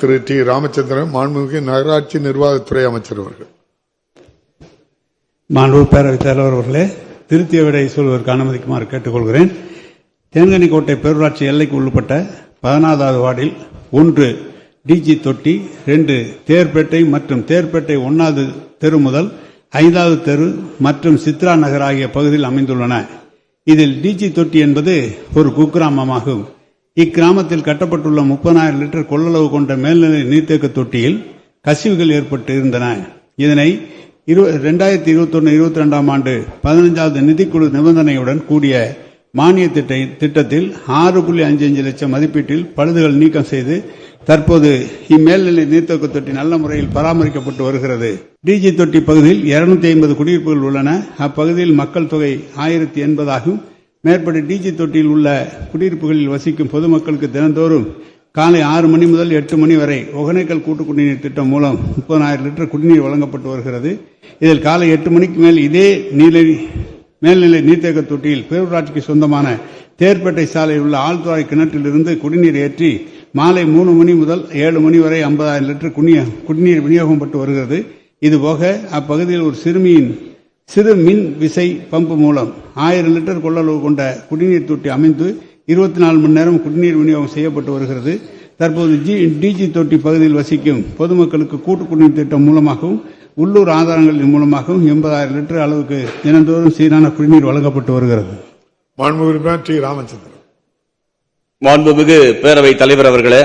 திரு D. Ramachandran மாண்புமிகு நகராட்சி நிர்வாகத்துறை அமைச்சர் அவர்கள். மாண்பு பேரவைத் தலைவர் அவர்களே திருத்திய விடை சொல்வதற்கு அனுமதிக்குமாறு கேட்டுக்கொள்கிறேன். தேன்கனிக்கோட்டை பேரூராட்சி எல்லைக்கு உட்பட்ட பதினாறாவது வார்டில் ஒன்று டிஜி தொட்டி ரெண்டு தேர்பேட்டை மற்றும் தேர்பேட்டை ஒன்னாவது தெரு முதல் ஐந்தாவது தெரு மற்றும் சித்ரா நகர் ஆகிய பகுதியில் அமைந்துள்ளன. இதில் டிஜி தொட்டி என்பது ஒரு குக்கிராமமாகும். இக்கிராமத்தில் கட்டப்பட்டுள்ள முப்பதாயிரம் லிட்டர் கொள்ளளவு கொண்ட மேல்நிலை நீர்த்தேக்க தொட்டியில் கசிவுகள் ஏற்பட்டு இருந்தன இதனை இரண்டாயிரத்தி இருபத்தொன்னு இருபத்தி ரெண்டாம் ஆண்டு பதினைஞ்சாவது நிதிக்குழு நிபந்தனையுடன் கூடிய மானிய திட்ட திட்டத்தில் ஆறு புள்ளி அஞ்சு அஞ்சு லட்சம் மதிப்பீட்டில் பழுதுகள் நீக்கம் செய்து தற்போது இம்மேல்நிலை நீர்த்தேக்க தொட்டி நல்ல முறையில் பராமரிக்கப்பட்டு வருகிறது. டிஜி தொட்டி பகுதியில் இருநூத்தி ஐம்பது குடியிருப்புகள் உள்ளன. அப்பகுதியில் மக்கள் தொகை ஆயிரத்தி எண்பதாகும். மேற்படி டிஜி தொட்டியில் உள்ள குடியிருப்புகளில் வசிக்கும் பொதுமக்களுக்கு தினந்தோறும் காலை ஆறு மணி முதல் எட்டு மணி வரை ஒகனைக்கல் கூட்டு குடிநீர் திட்டம் மூலம் முப்பதாயிரம் லிட்டர் குடிநீர் வழங்கப்பட்டு வருகிறது. இதில் காலை எட்டு மணிக்கு மேல் இதே நீலை மேல்நிலை நீர்த்தேக்க தொட்டியில் பேரூராட்சிக்கு சொந்தமான தேர்பேட்டை சாலையில் உள்ள ஆழ்துறை கிணற்றிலிருந்து குடிநீர் ஏற்றி மாலை மூணு மணி முதல் ஏழு மணி வரை ஐம்பதாயிரம் லிட்டர் குடிநீர் குடிநீர் விநியோகப்பட்டு வருகிறது. இதுபோக அப்பகுதியில் ஒரு சிறுமியின் சிறு மின் விசை பம்பு மூலம் ஆயிரம் லிட்டர் கொள்ளளவு கொண்ட குடிநீர் தொட்டி அமைந்து இருபத்தி நாலு மணி நேரம் குடிநீர் விநியோகம் செய்யப்பட்டு வருகிறது. தற்போது ஜி டிஜி தொட்டி பகுதியில் வசிக்கும் பொதுமக்களுக்கு கூட்டு குடிநீர் திட்டம் மூலமாகவும் உள்ளூர் ஆதாரங்களின் மூலமாகவும் எண்பதாயிரம் லிட்டர் அளவுக்கு தினந்தோறும் சீரான குடிநீர் வழங்கப்பட்டு வருகிறது. டி. ராமச்சந்திரன். மாண்புமிகு பேரவைத் தலைவர் அவர்களே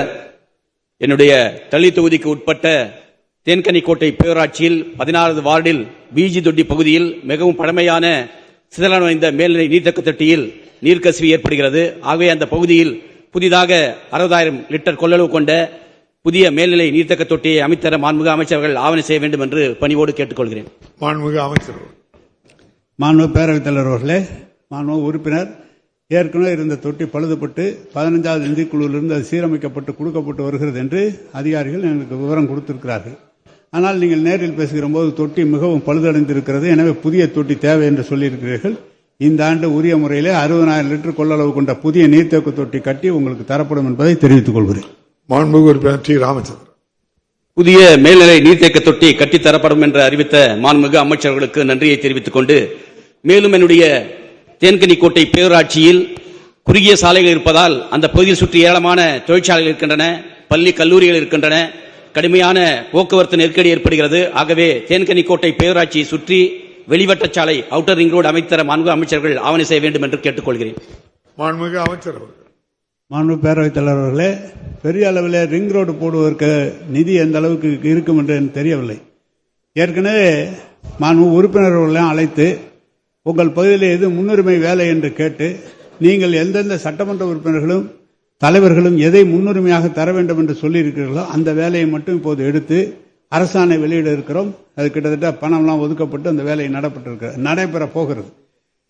என்னுடைய தளி தொகுதிக்கு உட்பட்ட தேன்கனிக்கோட்டை பேரூராட்சியில் பதினாறாவது வார்டில் பிஜி தொட்டி பகுதியில் மிகவும் பழமையான சிதறன் வாய்ந்த மேல்நிலை நீர்த்தக்க தொட்டியில் நீர்க்கசிவு ஏற்படுகிறது. ஆகவே அந்த பகுதியில் புதிதாக அறுபதாயிரம் லிட்டர் கொள்ளளவு கொண்ட புதிய மேல்நிலை நீர்த்தக்க தொட்டியை அமைத்தர மாண்புமிகு அமைச்சர்கள் ஆவணம் செய்ய வேண்டும் என்று பணிவோடு கேட்டுக்கொள்கிறேன். மாண்புமிகு அமைச்சர் அவர்கள். மாண்பு பேரவைத் தலைவர் அவர்களே மாண்பு உறுப்பினர் ஏற்கனவே இருந்த தொட்டி பழுதுபட்டு பதினஞ்சாவது நிதிக்குழுவிலிருந்து அது சீரமைக்கப்பட்டு கொடுக்கப்பட்டு வருகிறது என்று அதிகாரிகள் எங்களுக்கு விவரம் கொடுத்திருக்கிறார்கள். ஆனால் நீங்கள் நேரில் பேசுகிற போது தொட்டி மிகவும் பழுதடைந்திருக்கிறது. எனவே புதிய தொட்டி தேவை என்று சொல்லியிருக்கிறீர்கள். இந்த ஆண்டு உரிய முறையிலே அறுபதாயிரம் லிட்டர் கொள்ளளவு கொண்ட புதிய நீர்த்தேக்க தொட்டி கட்டி உங்களுக்கு தரப்படும் என்பதை தெரிவித்துக் கொள்கிறேன். மாண்புமிகு உறுப்பினர் டி. ராமச்சந்திரன். புதிய மேல்நிலை நீர்த்தேக்க தொட்டி கட்டித்தரப்படும் என்று அறிவித்த மாண்புமிகு அமைச்சர்களுக்கு நன்றியை தெரிவித்துக் கொண்டு மேலும் என்னுடைய தேன்கனிக்கோட்டை பேரூராட்சியில் குறுகிய சாலைகள் இருப்பதால் அந்த பகுதியில் சுற்றி ஏராளமான தொழிற்சாலைகள் இருக்கின்றன பள்ளி கல்லூரிகள் இருக்கின்றன கடுமையான போக்குவரத்து நெருக்கடி ஏற்படுகிறது. ஆகவே தேன்கனிக்கோட்டை பேரூராட்சியை சுற்றி வெளிவட்ட சாலை அவுட்டர் ரிங் ரோடு அமைத்தர மாண்பு அமைச்சர்கள் ஆவணம் செய்ய வேண்டும் என்று கேட்டுக்கொள்கிறேன். மாண்புமிகு அமைச்சர் அவர்கள். மாண்பு பேரவைத் தலைவர் அவர்களே பெரிய அளவில் ரிங் ரோடு போடுவதற்கு நிதி எந்த அளவுக்கு இருக்கும் என்று எனக்கு தெரியவில்லை. ஏற்கனவே மாண்பு உறுப்பினர்களெல்லாம் அழைத்து உங்கள் பகுதியில் எது முன்னுரிமை வேலை என்று கேட்டு நீங்கள் எந்தெந்த சட்டமன்ற உறுப்பினர்களும் தலைவர்களும் எதை முன்னுரிமையாக தர வேண்டும் என்று சொல்லியிருக்கிறீர்களோ அந்த வேலையை மட்டும் இப்போது எடுத்து அரசாணை வெளியிட இருக்கிறோம். அது கிட்டத்தட்ட பணம்லாம் ஒதுக்கப்பட்டு அந்த வேலை நடப்பட்டு நடைபெற போகிறது.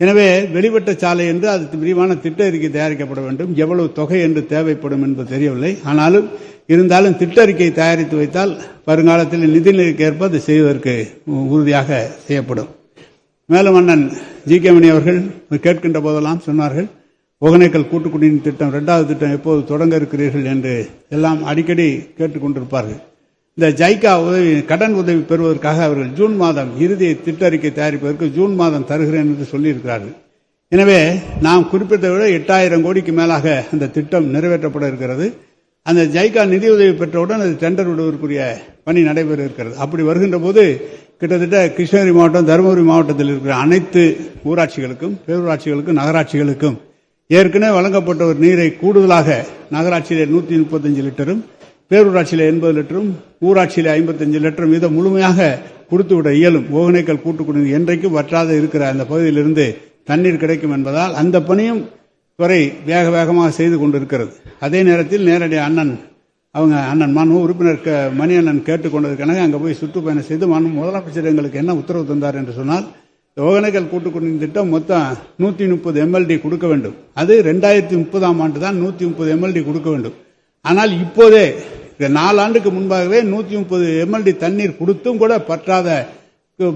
எனவே வெளிவட்ட சாலை என்று அது விரிவான திட்ட அறிக்கை தயாரிக்கப்பட வேண்டும். எவ்வளவு தொகை என்று தேவைப்படும் என்பது தெரியவில்லை. ஆனாலும் இருந்தாலும் திட்ட அறிக்கை தயாரித்து வைத்தால் வருங்காலத்தில் நிதிநிலைக்கு ஏற்ப அது செய்வதற்கு உறுதியாக செய்யப்படும். மேலும் அண்ணன் ஜி கே மணி அவர்கள் கேட்கின்ற போதெல்லாம் சொன்னார்கள் ஒகேனக்கல் கூட்டுக்குடியின் திட்டம் ரெண்டாவது திட்டம் எப்போது தொடங்க இருக்கிறீர்கள் என்று எல்லாம் அடிக்கடி கேட்டுக்கொண்டிருப்பார்கள். இந்த ஜைகா உதவி கடன் உதவி பெறுவதற்காக அவர்கள் ஜூன் மாதம் இறுதி திட்ட அறிக்கை தயாரிப்பதற்கு ஜூன் மாதம் தருகிறேன் என்று சொல்லியிருக்கிறார்கள். எனவே நாம் குறிப்பிட்டதை விட எட்டாயிரம் கோடிக்கு மேலாக அந்த திட்டம் நிறைவேற்றப்பட இருக்கிறது. அந்த ஜைகா நிதியுதவி பெற்றவுடன் அது டெண்டர் விடுவதற்குரிய பணி நடைபெற இருக்கிறது. அப்படி வருகின்ற போது கிட்டத்தட்ட கிருஷ்ணகிரி மாவட்டம் தருமபுரி மாவட்டத்தில் இருக்கிற அனைத்து ஊராட்சிகளுக்கும் பேரூராட்சிகளுக்கும் நகராட்சிகளுக்கும் ஏற்கனவே வழங்கப்பட்ட ஒரு நீரை கூடுதலாக நகராட்சியிலே நூற்றி முப்பத்தஞ்சு லிட்டரும் பேரூராட்சியில் எண்பது லிட்டரும் ஊராட்சியில் ஐம்பத்தஞ்சு லிட்டரும் இதை முழுமையாக கொடுத்துவிட இயலும். ஓகனைக்கல் கூட்டு குடிநீர் என்றைக்கும் வற்றாத இருக்கிற அந்த பகுதியிலிருந்து தண்ணீர் கிடைக்கும் என்பதால் அந்த பணியும் துறை வேக வேகமாக செய்து கொண்டிருக்கிறது. அதே நேரத்தில் நேரடி அண்ணன் அவங்க அண்ணன் மனு உறுப்பினர் க- மணி அண்ணன் கேட்டுக்கொண்டதுக்காக அங்கே போய் சுற்றுப்பயணம் செய்து மனு முதலமைச்சர் எங்களுக்கு என்ன உத்தரவு தந்தார் என்று சொன்னால் ஒகனைக்கல் கூட்டு குடிநீர் திட்டம் மொத்தம் நூற்றி முப்பது எம்எல்டி கொடுக்க வேண்டும். அது ரெண்டாயிரத்தி முப்பதாம் ஆண்டு தான் நூற்றி முப்பது எம்எல்டி கொடுக்க வேண்டும். ஆனால் இப்போதே இந்த நாலாண்டுக்கு முன்பாகவே நூற்றி முப்பது எம்எல்டி தண்ணீர் கொடுத்தும் கூட பற்றாத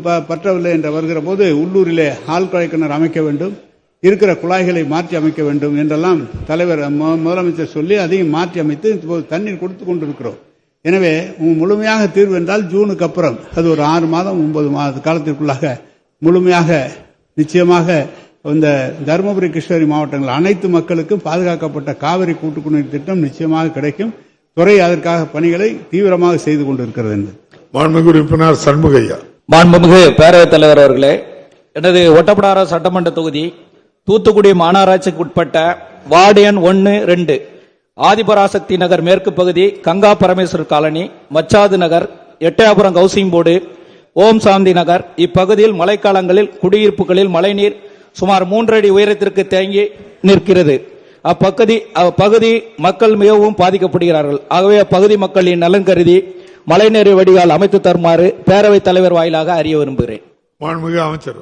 ப- பற்றவில்லை என்று வருகிற போது உள்ளூரிலே ஆழ்குழாய் கிணறு அமைக்க வேண்டும். இருக்கிற குழாய்களை மாற்றி அமைக்க வேண்டும் என்றெல்லாம் தலைவர் மு- முதலமைச்சர் சொல்லி அதையும் மாற்றி அமைத்து இப்போது தண்ணீர் கொடுத்து கொண்டிருக்கிறோம். எனவே முழுமையாக தீர்வு என்றால் ஜூனுக்கு அப்புறம் அது ஒரு ஆறு மாதம் ஒன்பது மாத காலத்திற்குள்ளாக முழுமையாக நிச்சயமாக இந்த தருமபுரி கிருஷ்ணகிரி மாவட்டங்கள் அனைத்து மக்களுக்கும் பாதுகாக்கப்பட்ட காவிரி கூட்டு குடிநீர் திட்டம் நிச்சயமாக கிடைக்கும். துறை அதற்காக பணிகளை தீவிரமாக செய்து கொண்டிருக்கிறது என்று. மாண்புமிகு உறுப்பினர் சண்முகையா மாண்புமிகு பேரவைத் தலைவர் அவர்களே எனது ஒட்டப்பிடார சட்டமன்ற தொகுதி தூத்துக்குடி மாநகராட்சிக்கு உட்பட்ட வார்டு எண் ஒன்று ரெண்டு ஆதிபராசக்தி நகர் மேற்கு பகுதி Ganga Parameswarar colony Machadu Nagar Ettayapuram housing board Om Shanti Nagar. இப்பகுதியில் மழைக்காலங்களில் குடியிருப்புகளில் மழைநீர் சுமார் மூன்றடி உயரத்திற்கு தேங்கி நிற்கிறது. அப்பகுதி அப்பகுதி மக்கள் மிகவும் பாதிக்கப்படுகிறார்கள். ஆகவே அப்பகுதி மக்களின் நலன் கருதி மழைநீர் வடிகால் அமைத்து தருமாறு பேரவைத் தலைவர் வாயிலாக அறிய விரும்புகிறேன். மாண்புமிகு அமைச்சர்.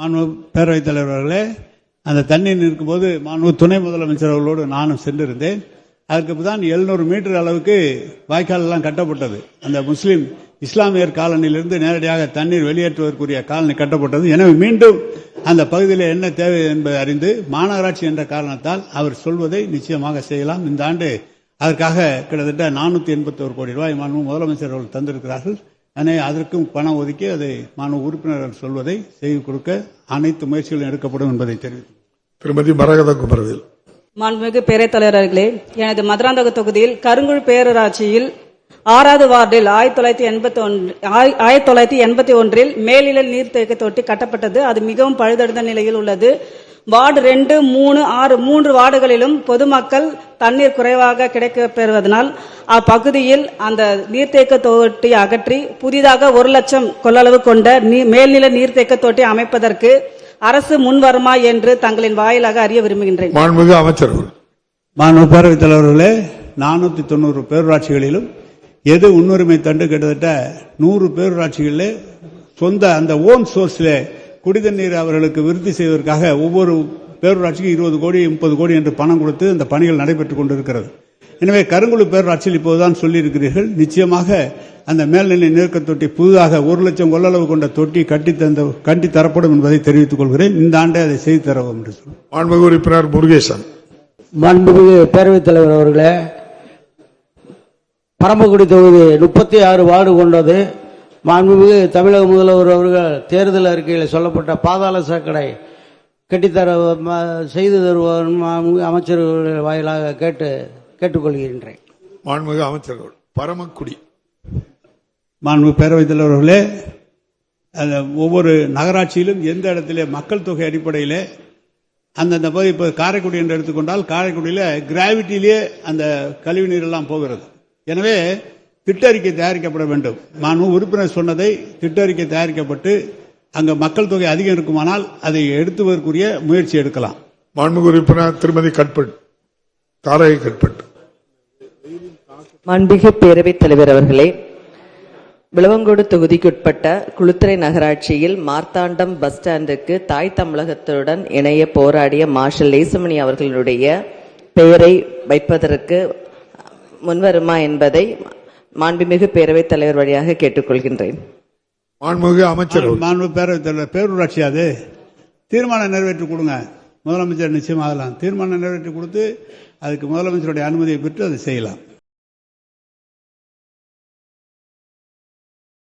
மாண்பு பேரவைத் தலைவர் அவர்களே அந்த தண்ணீர் இருக்கும்போது மாண்பு துணை முதலமைச்சர் அவர்களோடு நானும் சென்றிருந்தேன். அதற்கு தான் எழுநூறு மீட்டர் அளவுக்கு வாய்க்கால் எல்லாம் கட்டப்பட்டது. அந்த முஸ்லிம் இஸ்லாமியர் காலனியிலிருந்து நேரடியாக தண்ணீர் வெளியேற்றுவதற்குரிய காலனி கட்டப்பட்டது. எனவே மீண்டும் அந்த பகுதியில் என்ன தேவை என்பதை அறிந்து மாநகராட்சி என்ற காரணத்தால் அவர் சொல்வதை நிச்சயமாக செய்யலாம். இந்த ஆண்டு அதற்காக கிட்டத்தட்ட நானூத்தி எண்பத்தோரு கோடி ரூபாய் மாண்பு முதலமைச்சர் அவர்கள் தந்திருக்கிறார்கள். எனவே அதற்கும் பணம் ஒதுக்கி அதை மாண்பு உறுப்பினர்கள் சொல்வதை செய்து கொடுக்க அனைத்து முயற்சிகளும் எடுக்கப்படும் என்பதை தெரிவித்து திருமதி மரகத குமரவேல். மாண்புமிகு பேரவைத் தலைவர்களே எனது மதுராந்தக தொகுதியில் கருங்குழி பேரூராட்சியில் ஆறாவது வார்டில் ஆயிரத்தி தொள்ளாயிரத்தி எண்பத்தி ஒன்று ஆயிரத்தி தொள்ளாயிரத்தி எண்பத்தி ஒன்றில் மேல்நிலை நீர்த்தேக்க தொட்டி கட்டப்பட்டது. அது மிகவும் பழுதடைந்த நிலையில் உள்ளது. வார்டு ரெண்டு மூணு ஆறு மூன்று வார்டுகளிலும் பொதுமக்கள் தண்ணீர் குறைவாக கிடைக்கப் பெறுவதனால் அப்பகுதியில் அந்த நீர்த்தேக்க தொட்டி அகற்றி புதிதாக ஒரு லட்சம் கொள்ளளவு கொண்ட நீ- மேல்நிலை நீர்த்தேக்க தொட்டி அமைப்பதற்கு அரசு முன் வருமா என்று தங்களின் வாயிலாக அறிய விரும்புகின்றேன். மாண்புமிகு அமைச்சர் மாண்பு பேரவைத் தலைவர்களே நானூற்றி தொண்ணூறு பேரூராட்சிகளிலும் எது முன்னுரிமை தண்டு? கிட்டத்தட்ட நூறு பேரூராட்சிகளிலே சொந்த அந்த ஓன் சோர்ஸில் குடிதண்ணீர் அவர்களுக்கு விருத்தி செய்வதற்காக ஒவ்வொரு பேரூராட்சிக்கும் இருபது கோடி முப்பது கோடி என்று பணம் கொடுத்து அந்த பணிகள் நடைபெற்றுக் கொண்டிருக்கிறது. எனவே கருங்குழி பேரூராட்சியில் இப்போதுதான் சொல்லியிருக்கிறீர்கள். நிச்சயமாக அந்த மேல்நிலை நீர்க்க தொட்டி புதிதாக ஒரு லட்சம் கொள்ளளவு கொண்ட தொட்டி கட்டி தந்த கட்டி தரப்படும் என்பதை தெரிவித்துக் கொள்கிறேன். இந்த ஆண்டே அதை செய்து தரவும் என்று சொல்லுங்கள் மாண்புமிகு உறுப்பினர் முருகேசன். மாண்புமிகு பேரவைத் தலைவர் அவர்களே பரமக்குடி தொகுதி முப்பத்தி ஆறு வார்டு கொண்டது. மாண்புமிகு தமிழக முதல்வர் அவர்கள் தேர்தல் அறிக்கையில் சொல்லப்பட்ட பாதாள சாக்கடை கட்டித்தர செய்து தருவார் மாண்புமிகு அமைச்சர்கள் வாயிலாக கேட்டு கேட்டுக்கொள்கின்றேன். மாண்புமிகு அமைச்சர்கள் பரமக்குடி. மாண்பு பேரவைத் தலைவர்களே அந்த ஒவ்வொரு நகராட்சியிலும் எந்த இடத்திலே மக்கள் தொகை அடிப்படையிலே அந்தந்த பகுதி இப்போ காரைக்குடி என்று எடுத்துக்கொண்டால் காரைக்குடியில் கிராவிட்டியிலே அந்த கழிவு நீர் எல்லாம் போகிறது. எனவே திட்டறிக்கை தயாரிக்கப்பட வேண்டும். மாண்பு உறுப்பினர் சொன்னதை திட்டறிக்கை தயாரிக்கப்பட்டு அங்க மக்கள் தொகை அதிகம் இருக்குமானால் அதை எடுத்துவதற்குரிய முயற்சி எடுக்கலாம். மாண்புமிகு உறுப்பினர் திருமதி கட்பட் தாரகை கட்பட். மாண்புமிகு பேரவைத் தலைவர் அவர்களே விளவங்கோடு தொகுதிக்குட்பட்ட குளுத்துறை நகராட்சியில் மார்த்தாண்டம் பஸ் ஸ்டாண்டுக்கு தாய் தமிழகத்துடன் இணைய போராடிய மார்ஷல் லேசுமணி அவர்களுடைய பெயரை வைப்பதற்கு முன்வருமா என்பதை மாண்புமிகு பேரவைத் தலைவர் வழியாக கேட்டுக்கொள்கின்றேன். மாண்புமிகு அமைச்சர். மாண்பு பேரவைத் தலைவர் பேரூராட்சி அது. தீர்மானம் நிறைவேற்றி கொடுங்க. முதலமைச்சர் நிச்சயமாகலாம் தீர்மானம் நிறைவேற்றி கொடுத்து அதுக்கு முதலமைச்சருடைய அனுமதியை பெற்று அதை செய்யலாம்.